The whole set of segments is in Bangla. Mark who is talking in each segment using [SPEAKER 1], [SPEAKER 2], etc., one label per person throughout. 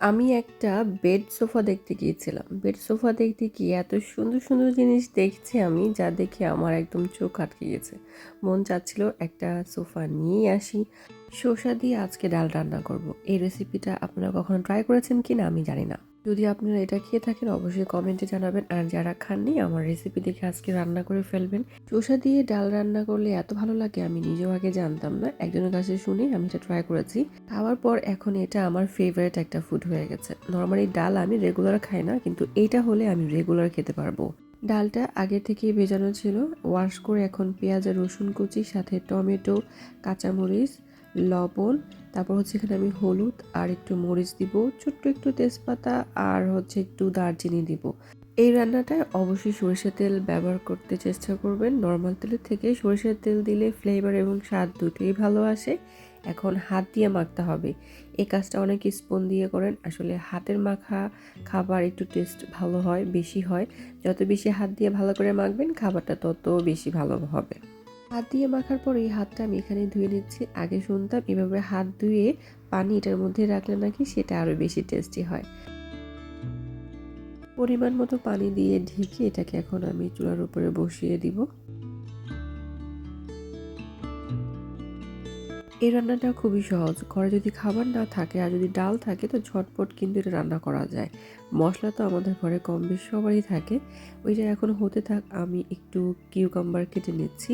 [SPEAKER 1] আমি একটা বেড সোফা দেখতে গিয়েছিলাম। বেড সোফা দেখতে গিয়ে এত সুন্দর সুন্দর জিনিস দেখছি আমি, যা দেখে আমার একদম চোখ আটকে গেছে। মন চাচ্ছিল একটা সোফা নিয়ে আসি। শসা দিয়ে আজকে ডাল রান্না করব। এই রেসিপিটা আপনারা কখনো ট্রাই করেছেন কি না আমি জানি না। যদি আপনারা এটা খেয়ে থাকেন, অবশ্যই কমেন্টে জানাবেন। আর যারা খাননি, আমার রেসিপি দেখে আজকে রান্না করে ফেলবেন। চোষা দিয়ে ডাল রান্না করলে এত ভালো লাগে, আমি নিজেও আগে জানতাম না। একজনের কাছে শুনে আমি এটা ট্রাই করেছি। খাওয়ার পর এখন এটা আমার ফেভারিট একটা ফুড হয়ে গেছে। নর্মালি ডাল আমি রেগুলার খাই না, কিন্তু এইটা হলে আমি রেগুলার খেতে পারব। ডালটা আগে থেকেই ভেজানো ছিল। ওয়াশ করে এখন পেঁয়াজ রসুন কুচি, সাথে টমেটো, কাঁচামরিচ, লবণ তারপর হচ্ছে এখানে আমি হলুদ আর একটু মরিচ দিব, ছোট্ট একটু তেজপাতা আর হচ্ছে একটু দারচিনি দিব। এই রান্নাটায় অবশ্যই সরিষার তেল ব্যবহার করতে চেষ্টা করবেন। নর্মাল তেলের থেকে সরিষার তেল দিলে ফ্লেভার এবং স্বাদ দুটোই ভালো আসে। এখন হাত দিয়ে মাখতে হবে। এই কাজটা অনেক স্পুন দিয়ে করেন। আসলে হাতের মাখা খাবার একটু টেস্ট ভালো হয়, বেশি হয়। যত বেশি হাত দিয়ে ভালো করে মাখবেন, খাবারটা তত বেশি ভালো হবে। হাত দিয়ে মাখার পর এই হাতটা আমি এখানে ধুয়ে নিচ্ছি। আগে শুনতাম এভাবে হাত ধুয়ে পানি এটার মধ্যে রাখলে নাকি সেটা আরও বেশি টেস্টি হয়। পরিমাণ মতো পানি দিয়ে ঢেকে এটাকে এখন আমি চুলার উপরে বসিয়ে দিব। এই রান্নাটা খুবই সহজ। ঘরে যদি খাবার না থাকে আর যদি ডাল থাকে তো ঝটপট কিন্তু এটা রান্না করা যায়। মশলা তো আমাদের ঘরে কম বেশি সবারই থাকে। ওইটা এখন হতে থাক, আমি একটু কিউকাম্বার কেটে নিচ্ছি।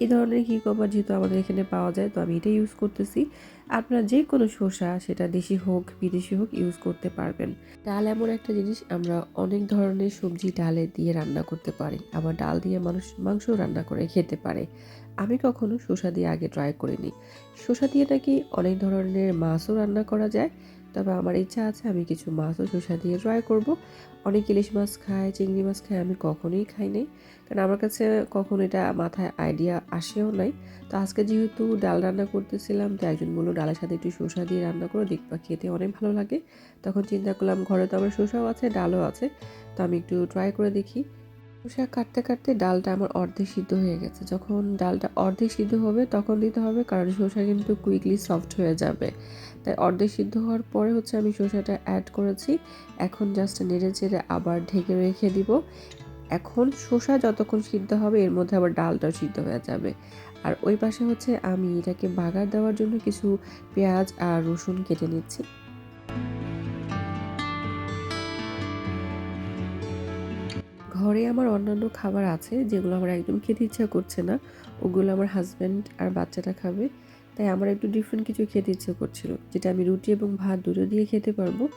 [SPEAKER 1] এই ধরনের কিউকাম্বার যেহেতু আমাদের এখানে পাওয়া যায়, তো আমি এটা ইউজ করতেছি। আপনারা যে কোনো শসা, সেটা দেশি হোক, বিদেশি হোক ইউজ করতে পারবেন। ডাল এমন একটা জিনিস, আমরা অনেক ধরনের সবজি ডালে দিয়ে রান্না করতে পারি। আবার ডাল দিয়ে মানুষ মাংস রান্না করে খেতে পারে। আমি কখনো শসা দিয়ে আগে ট্রাই করিনি। শসা দিয়ে নাকি অনেক ধরনের মাছও রান্না করা যায়। তবে আমার ইচ্ছা আছে আমি কিছু মাছও শসা দিয়ে ট্রাই করব। অনেক ইলিশ মাছ খায়, চিংড়ি মাছ খায়, আমি কখনোই খাই নাই। কারণ আমার কাছে কখনো এটা মাথায় আইডিয়া আসেও নাই। তো আজকে যেহেতু ডাল রান্না করতেছিলাম, তো একজন বলল, ডালের সাথে একটু শসা দিয়ে রান্না করো, দেখবা খেতে অনেক ভালো লাগে। তখন চিন্তা করলাম, ঘরে তো আমার শসাও আছে, ডালও আছে। তো আমি একটু ট্রাই করে দেখি। শসা কাটতে কাটতে ডালটা আমার অর্ধেক সিদ্ধ হয়ে গেছে। যখন ডালটা অর্ধেক সিদ্ধ হবে, তখন দিতে হবে, কারণ শসা কিন্তু কুইকলি সফট হয়ে যাবে। তাই অর্ধেক সিদ্ধ হওয়ার পরে হচ্ছে আমি শসাটা অ্যাড করেছি। এখন জাস্ট নেড়ে চেড়ে আবার ঢেকে রেখে দিব। এখন শসা যতক্ষণ সিদ্ধ হবে, এর মধ্যে আবার ডালটাও সিদ্ধ হয়ে যাবে। আর ওই পাশে হচ্ছে আমি এটাকে বাগার দেওয়ার জন্য কিছু পেঁয়াজ আর রসুন কেটে নিচ্ছি। ঘরে আমার অন্যান্য খাবার আছে, যেগুলো আমার একদম খেতে ইচ্ছা করছে না। ওগুলো আমার হাজব্যান্ড আর বাচ্চাটা খাবে। তাই আমার একটু ডিফারেন্ট কিছু খেতে ইচ্ছে করছিল। যেটা আমি রুটি এবং ভাত দুটো দিয়ে খেতে পারব।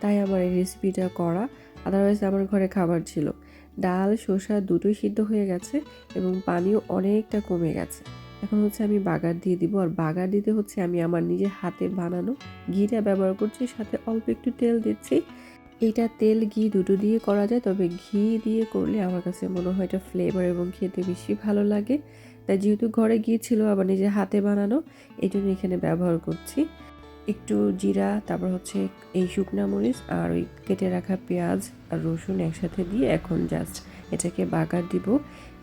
[SPEAKER 1] তাই আমার এই রেসিপিটা করা। আদারওয়াইজ আমার ঘরে খাবার ছিল। ডাল, শসা দুটোই সিদ্ধ হয়ে গেছে এবং পানিও অনেকটা কমে গেছে। এখন হচ্ছে আমি বাগার দিয়ে দিব। আর বাগার দিতে হচ্ছে আমি আমার নিজের হাতে বানানো ঘিটা ব্যবহার করছি, সাথে অল্প একটু তেল দিচ্ছি। এইটা তেল ঘি দুটো দিয়ে করা যায়, তবে ঘি দিয়ে করলে আমার কাছে মনে হয় এটা ফ্লেভার এবং খেতে বেশি ভালো লাগে। তাই যেহেতু ঘরে গিয়েছিল আবার নিজের হাতে বানানো এই জন্য এখানে ব্যবহার করছি। একটু জিরা, তারপর হচ্ছে এই শুকনা মরিচ আর ওই কেটে রাখা পেঁয়াজ আর রসুন একসাথে দিয়ে এখন জাস্ট এটাকে বাগার দিব।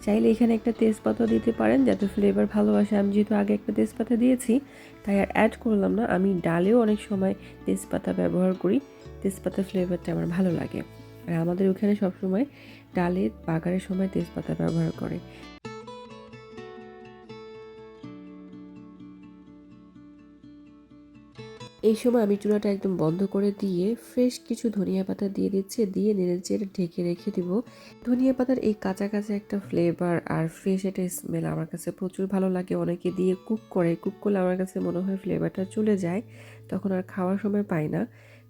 [SPEAKER 1] চাইলে এখানে একটা তেজপাতা দিতে পারেন, যাতে ফ্লেভার ভালো আসে। আমি যেহেতু আগে একটা তেজপাতা দিয়েছি, তাই আর অ্যাড করলাম না। আমি ডালেও অনেক সময় তেজপাতা ব্যবহার করি। তেজপাতা ফ্লেভারটা আমার ভালো লাগে। আর আমাদের ওখানে সবসময় ডালে বাগারের সময় তেজপাতা ব্যবহার করে। এই সময় আমি চুলাটা একদম বন্ধ করে দিয়ে ফ্রেশ কিছু ধনিয়া পাতা দিয়ে দিচ্ছি, দিয়ে নেড়ে চেড়ে ঢেকে রেখে দিব। ধনিয়া পাতার এই কাঁচা কাঁচা একটা ফ্লেভার আর ফ্রেশ একটা স্মেল আমার কাছে প্রচুর ভালো লাগে। অনেকে দিয়ে কুক করে কুক করলে আমার কাছে মনে হয় ফ্লেভারটা চলে যায়, তখন আর খাওয়ার সময় পাই না।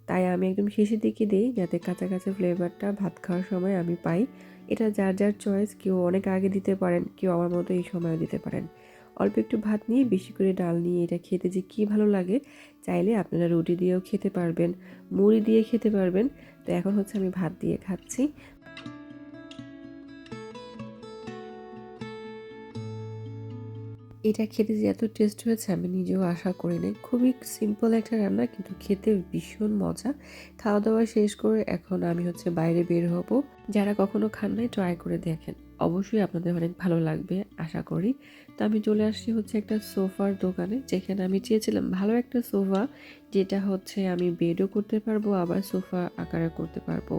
[SPEAKER 1] তাই আমি একদম শেষের দিকে দিই যাতে কাঁচা কাঁচা ফ্লেভারটা ভাত খাওয়ার সময় আমি পাই। এটা যার যার চয়েস কেউ অনেক আগে দিতে পারেন, কেউ আমার মতো এই সময়ও দিতে পারেন। অল্প একটু ভাত নিয়ে বেশি করে ডাল নিয়ে এটা খেতে যে কী ভালো লাগে, চাইলে আপনারা রুটি দিয়েও খেতে পারবেন, মুড়ি দিয়ে খেতে পারবেন। তো এখন হচ্ছে আমি ভাত দিয়ে খাচ্ছি। এটা খেতে যে এত টেস্ট হয়েছে, আমি নিজেও আশা করি নাই। খুবই সিম্পল একটা রান্না, কিন্তু খেতে ভীষণ মজা। খাওয়া দাওয়া শেষ করে এখন আমি হচ্ছে বাইরে বের হব। যারা কখনো খান নাই ট্রাই করে দেখেন। অবশ্যই আপনাদের অনেক ভালো লাগবে, আশা করি। তো আমি চলে আসছি হচ্ছে একটা সোফার দোকানে, যেখানে আমি চেয়েছিলাম ভালো একটা সোফা, যেটা হচ্ছে আমি বেডও করতে পারব, আবার সোফা আকারে করতে পারব।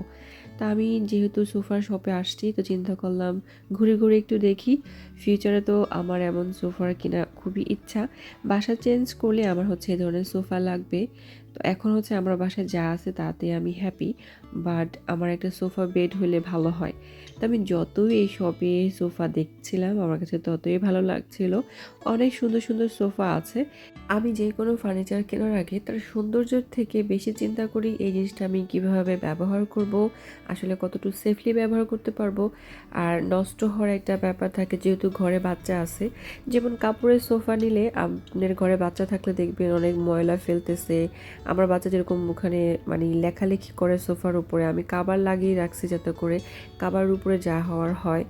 [SPEAKER 1] তা আমি যেহেতু সোফার শপে আসছি, তো চিন্তা করলাম ঘুরে ঘুরে একটু দেখি। ফিউচারে তো আমার এমন সোফার কিনা খুবই ইচ্ছা। বাসা চেঞ্জ করলে আমার হচ্ছে এ ধরনের সোফা লাগবে। তো এখন হচ্ছে আমার বাসায় যা আছে তাতে আমি হ্যাপি বাট আমার একটা সোফা বেড হলে ভালো হয়। তো আমি যতই এই শপে সোফা দেখছিলাম, আমার কাছে ততই ভালো লাগছিল। অনেক সুন্দর সুন্দর সোফা আছে। আমি যে কোনো ফার্নিচার কেনার আগে তার সৌন্দর্যের থেকে বেশি চিন্তা করি, এই জিনিসটা আমি কীভাবে ব্যবহার করব, আসলে কতটুকু সেফলি ব্যবহার করতে পারব। আর নষ্ট হওয়ার একটা ব্যাপার থাকে, যেহেতু ঘরে বাচ্চা আছে, যেমন কাপড়ের সোফা নিলে আপনার ঘরে বাচ্চা থাকলে দেখবেন অনেক ময়লা ফেলতেছে আমার বাচ্চা যেরকম ওখানে মানে লেখালেখি করে সোফার উপরে, আমি কাবার লাগিয়ে রাখছি যাতে করে কাবার উপরে যা হওয়ার হয়।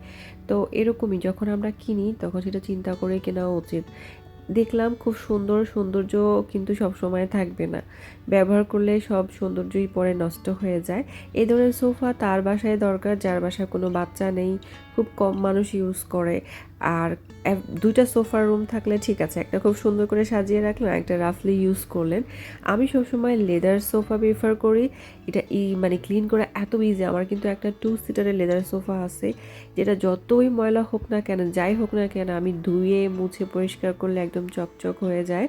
[SPEAKER 1] তো এরকমই যখন আমরা কিনি, তখন সেটা চিন্তা করে কেনা উচিত। দেখলাম খুব সুন্দর সৌন্দর্য কিন্তু সব সময় থাকবে না। ব্যবহার করলে সব সৌন্দর্যই পরে নষ্ট হয়ে যায়। এ ধরনের সোফা তার বাসায় দরকার, যার বাসায় কোনো বাচ্চা নেই, খুব কম মানুষ ইউজ করে। আর দুইটা সোফার রুম থাকলে ঠিক আছে, একটা খুব সুন্দর করে সাজিয়ে রাখলেন একটা রাফলি ইউজ করলেন। আমি সবসময় লেদার সোফা প্রিফার করি, এটা ই মানে ক্লিন করা এত ইজি আমার কিন্তু একটা টু সিটারের লেদার সোফা আছে, যেটা যতই ময়লা হোক না কেন, যাই হোক না কেন, আমি ধুয়ে মুছে পরিষ্কার করলে একদম চকচক হয়ে যায়।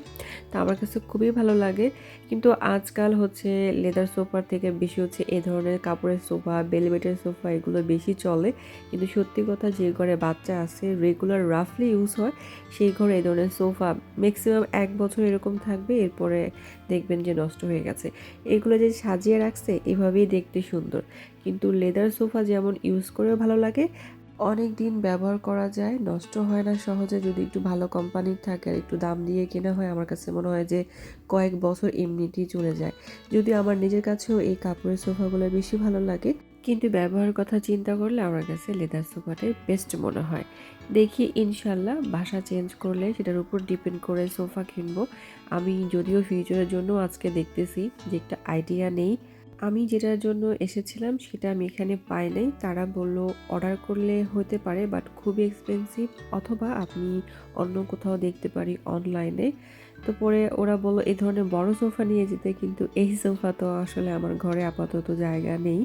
[SPEAKER 1] তা আমার কাছে খুবই ভালো লাগে। কিন্তু আজকাল হচ্ছে লেদার সোফার থেকে বেশি হচ্ছে এ ধরনের কাপড়ের সোফা বেলভেটের সোফা, এগুলো বেশি চলে। কিন্তু সত্যি কথা যে ঘরে বাচ্চা আছে রেগুলার রাফলি ইউজ হয়, সেই ঘরে এই ধরনের সোফা ম্যাক্সিমাম এক বছর এরকম থাকবে, এরপরে দেখবেন যে নষ্ট হয়ে গেছে। এগুলো যে সাজিয়ে রাখছে, এভাবেই দেখতে সুন্দর। কিন্তু লেদার সোফা যেমন ইউজ করেও ভালো লাগে, অনেক দিন ব্যবহার করা যায়, নষ্ট হয় না সহজে। যদি একটু ভালো কোম্পানির থাকে আর একটু দাম দিয়ে কেনা হয়, আমার কাছে মনে হয় যে কয়েক বছর এমনিতেই চলে যায়। যদি আমার নিজের কাছেও এই কাপড়ের সোফাগুলো বেশি ভালো লাগে কিন্তু ব্যবহারের কথা চিন্তা করলে আমার কাছে লেদার সোফাটাই বেস্ট মনে হয়। দেখি ইনশাল্লাহ বাসা চেঞ্জ করলে সেটার উপর ডিপেন্ড করে সোফা কিনবো। আমি যদিও ফিউচারের জন্য আজকে দেখতেছি যে একটা আইডিয়া নেই। আমি যেটার জন্য এসেছিলাম সেটা আমি এখানে পাই নাই। তারা বলল অর্ডার করলে হতে পারে বাট খুবই এক্সপেন্সিভ অথবা আপনি অন্য কোথাও দেখতে পারি অনলাইনে তো পরে ওরা বলল এই ধরনের বড় সোফা নিয়ে যেতে, কিন্তু এই সোফা তো আসলে আমার ঘরে আপাতত জায়গা নেই।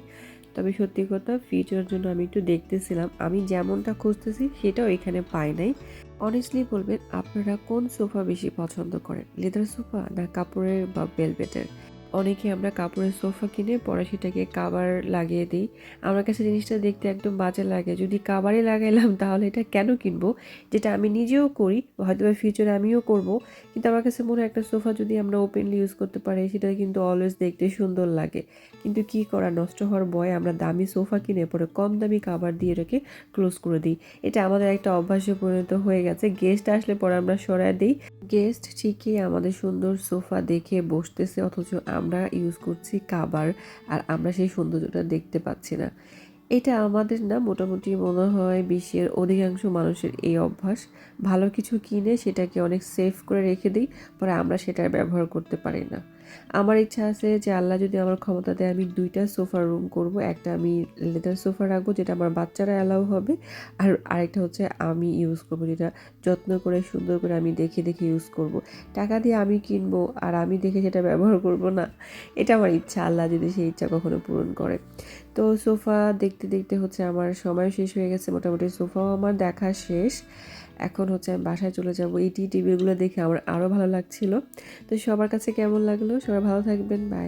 [SPEAKER 1] তবে সত্যি কথা ফিউচারের জন্য আমি একটু দেখতেছিলাম। আমি যেমনটা খুঁজতেছি সেটাও এখানে পাই নাই। অনেস্টলি বলবেন, আপনারা কোন সোফা বেশি পছন্দ করেন? লেদার সোফা না কাপড়ের বা বেলভেটের অনেকে আমরা কাপড়ের সোফা কিনে পরে সেটাকে কাবার লাগিয়ে দিই। আমার কাছে জিনিসটা দেখতে একদম বাজে লাগে। যদি কাবারে লাগাইলাম, তাহলে এটা কেন কিনবো? যেটা আমি নিজেও করি হয়তো বা ফিউচারে আমিও করব। কিন্তু আমার কাছে মনে হয় একটা সোফা যদি আমরা ওপেনলি ইউজ করতে পারি, সেটা কিন্তু অলওয়েজ দেখতে সুন্দর লাগে। কিন্তু কি করা, নষ্ট হওয়ার ভয়ে আমরা দামি সোফা কিনে পরে কম দামি কাবার দিয়ে রেখে ক্লোজ করে দিই। এটা আমাদের একটা অভ্যাসে পরিণত হয়ে গেছে। গেস্ট আসলে পরে আমরা সরায় দিই। গেস্ট ঠিকই আমাদের সুন্দর সোফা দেখে বসতেছে, অথচ আমরা ইউজ করছি কাবার আর আমরা সেই সৌন্দর্যটা দেখতে পাচ্ছি না। এটা আমাদের না মোটামুটি মনে হয় বিশ্বের অধিকাংশ মানুষের এই অভ্যাস। ভালো কিছু কিনে সেটাকে অনেক সেফ করে রেখে দিই, পরে আমরা সেটার ব্যবহার করতে পারি না। আমার ইচ্ছা আছে যে আল্লাহ যদি আমার ক্ষমতা দেয়, আমি দুইটা সোফার রুম করব, একটা আমি লেদার সোফা রাখব, যেটা আমার বাচ্চারা অ্যালাউ হবে, আর আরেকটা হচ্ছে আমি ইউজ করব, যেটা যত্ন করে, সুন্দর করে আমি দেখে দেখে ইউজ করব। টাকা দিয়ে আমি কিনবো আর আমি দেখে সেটা ব্যবহার করব না, এটা আমার ইচ্ছা, আল্লাহ যদি সেই ইচ্ছা কখনো পূরণ করে। তো সোফা দেখতে দেখতে হচ্ছে আমার সময় শেষ হয়ে গেছে, মোটামুটি সোফাও আমার দেখা শেষ। এখন হচ্ছে আমি বাসায় চলে যাব। এই টিভিগুলো দেখে আমার আরও ভালো লাগছিল। তো সবার কাছে কেমন লাগল? সবাই ভালো থাকবেন। বাই